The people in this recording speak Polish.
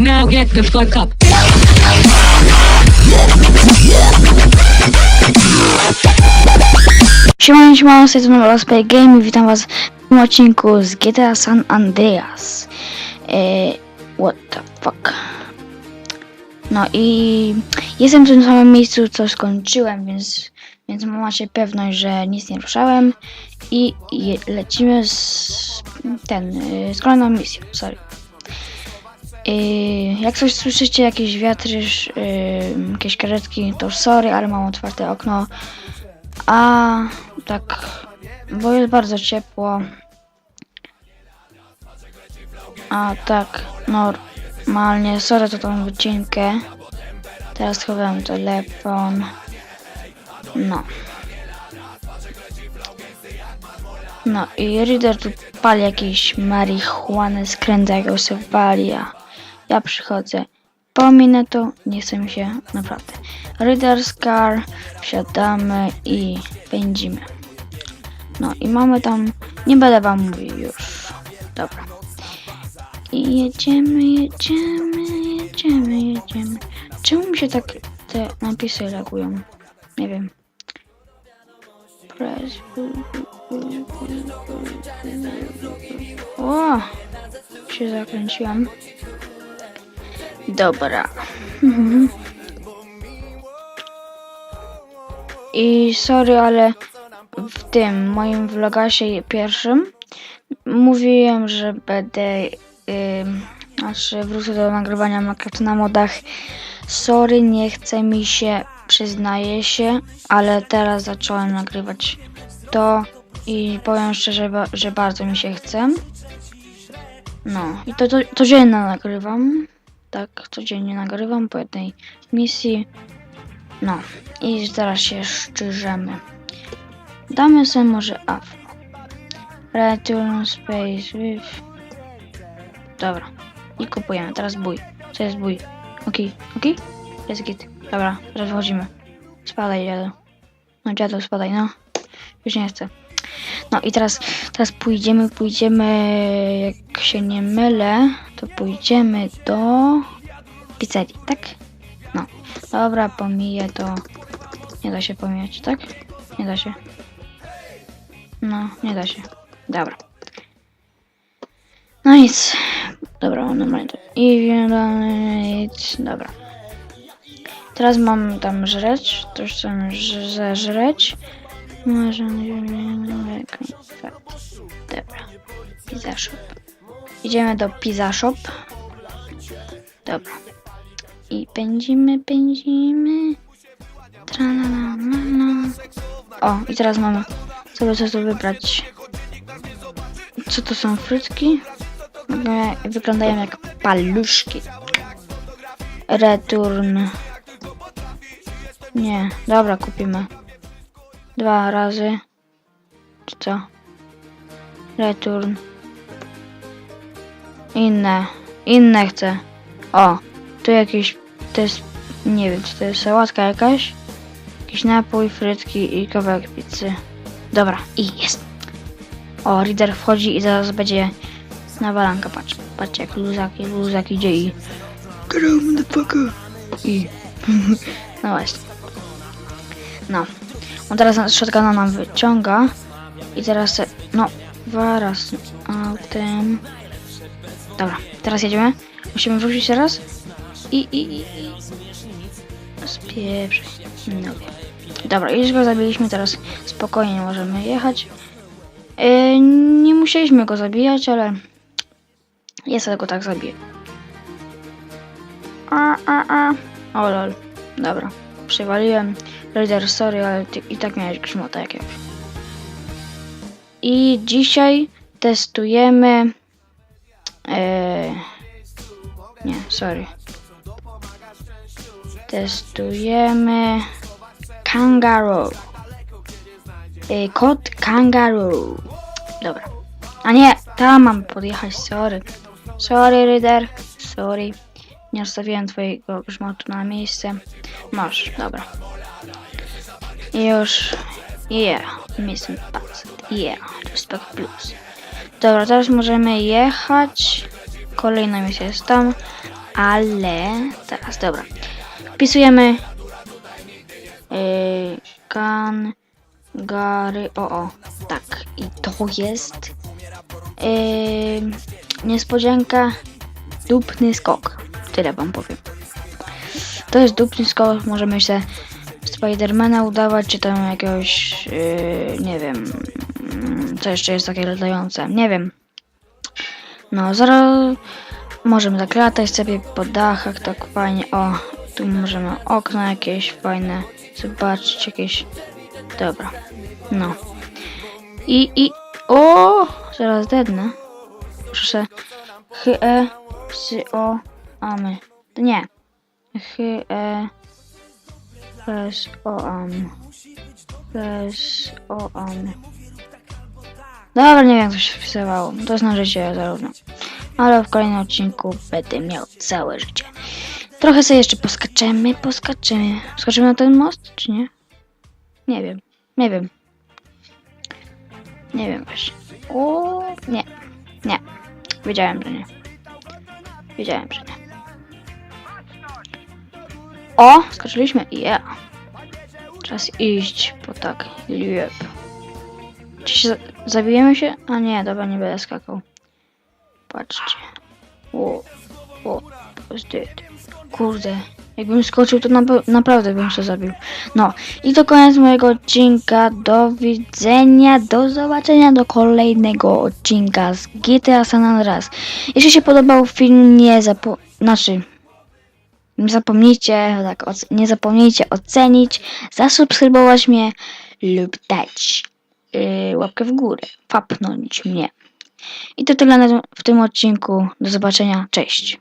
Now get the fuck up. Siemano, siemano, z tej strony Losplay Game i witam was w tym odcinku z GTA San Andreas. Eee, what the fuck. No i jestem w tym samym miejscu, co skończyłem, więc, więc macie pewność, że nic nie ruszałem. I, lecimy z ten, y, z kolejną misją, sorry. Yy, jak coś słyszycie, jakieś wiatry, jakieś karetki, to sorry, ale mam otwarte okno. A tak, bo jest bardzo ciepło. A tak, normalnie, sorry za tą wycinkę. Teraz schowałem telefon. No. No i Reader tu pali jakieś marihuanę, skręca jak sobie ja przychodzę. Pominę to, nie chcę mi się naprawdę. Reader's car, wsiadamy i pędzimy. No i mamy tam, nie będę wam mówił już. Dobra. I jedziemy, jedziemy, jedziemy, jedziemy. Czemu mi się tak te napisy reagują? Nie wiem. Press. O! Się zakręciłam. Dobra. Mhm. I sorry, ale w tym moim vlogasie pierwszym mówiłem, że będę. Ym, znaczy, wrócę do nagrywania Minecraft na modach. Sorry, nie chce mi się, przyznaję się, ale teraz zacząłem nagrywać to i powiem szczerze, że bardzo mi się chce. No, i to, to codziennie nagrywam. Tak, codziennie nagrywam po jednej misji. No, i zaraz się szczyżemy. Damy sobie może AF. Return space with. Dobra. I kupujemy. Teraz bój. Co jest bój? Okej, okej? Jest git. Dobra, teraz wchodzimy. Spadaj, dziadu. No, dziadu, spadaj, no. Już nie chcę. No i teraz, teraz pójdziemy, pójdziemy, jak się nie mylę, to pójdziemy do pizzerii, tak? No. Dobra, pomiję to. Nie da się pomijać, tak? Nie da się. No, nie da się. Dobra. No nic. Dobra, mam normalnie. I nic. Dobra. Teraz mam tam żreć. To już chcę zeżreć. Może... Dobra. Pizza shop. Idziemy do pizza shop. Dobra. I pędzimy, pędzimy. O, i teraz mamy sobie co tu wybrać. Co to są frytki? Wyglądają- Wyglądają jak paluszki. Return. Nie, dobra, kupimy. Dwa razy. Czy co? Return. Inne. Inne chcę. O, tu jakieś. To jest. Nie wiem, czy to jest sałatka jakaś. Jakiś napój, frytki i kawałek pizzy. Dobra, i jest. O, reader wchodzi i zaraz będzie nawalanka. Patrz, patrz jak luzak, luzak idzie i. Get out, motherfucker! I. no właśnie. No. On teraz shotguna nam wyciąga. I teraz. se- No, zaraz. Autem. Dobra, teraz jedziemy. Musimy wrócić teraz. I, i, i, i. Spieprzaj. No. Dobra, już go zabiliśmy, teraz spokojnie możemy jechać. Yy, nie musieliśmy go zabijać, ale ja sobie go tak zabiję. A, a, a. O lol. Dobra, przywaliłem. Raider, sorry, ale i tak miałeś grzmota jakiegoś. I dzisiaj testujemy... Yy, nie, sorry. Testujemy kangaroo. Y, kot kangaroo. Dobra. A nie, tam mam podjechać, sorry. Sorry, Ryder. Sorry. Nie zostawiłem twojego grzmotu na miejsce. Masz, dobra. Już. Yeah. Mission passed. Yeah. Respect plus. Dobra, teraz możemy jechać. Kolejna misja jest tam, ale teraz, dobra. Wpisujemy yy, kan gary o o tak i to jest yy, niespodzianka dupny skok tyle wam powiem to jest dupny skok możemy się Spidermana udawać czy tam jakiegoś yy, nie wiem mm, co jeszcze jest takie latające nie wiem no zaraz możemy tak latać sobie po dachach tak fajnie o tu możemy okno jakieś fajne zobaczyć jakieś Dobra. No. I, i... O! Zaraz dednę. Proszę. Hy, e, psy, o, amy. Nie. Hy, e, s, o, am. S, o, am. Dobra, nie wiem jak to się wpisywało. To jest na życie zarówno. Ale w kolejnym odcinku będę miał całe życie. Trochę sobie jeszcze poskaczemy, poskaczemy. Skoczymy na ten most, czy nie? Nie wiem. Nie wiem. Nie wiem właśnie. O, nie. Nie. Wiedziałem, że nie. Wiedziałem, że nie. O! Skoczyliśmy. Yeah. Czas iść po tak. Liep. Czy się za zabijemy się? A nie, dobra, nie będę skakał. Patrzcie. O, o. Kurde. Jakbym skoczył, to na, naprawdę bym się zabił. No i to koniec mojego odcinka. Do widzenia, do zobaczenia do kolejnego odcinka z GTA San Andreas. Jeśli się podobał film, nie zapo... Znaczy... Nie zapomnijcie, tak, nie zapomnijcie ocenić, zasubskrybować mnie lub dać yy, łapkę w górę, papnąć mnie. I to tyle w tym odcinku. Do zobaczenia, cześć.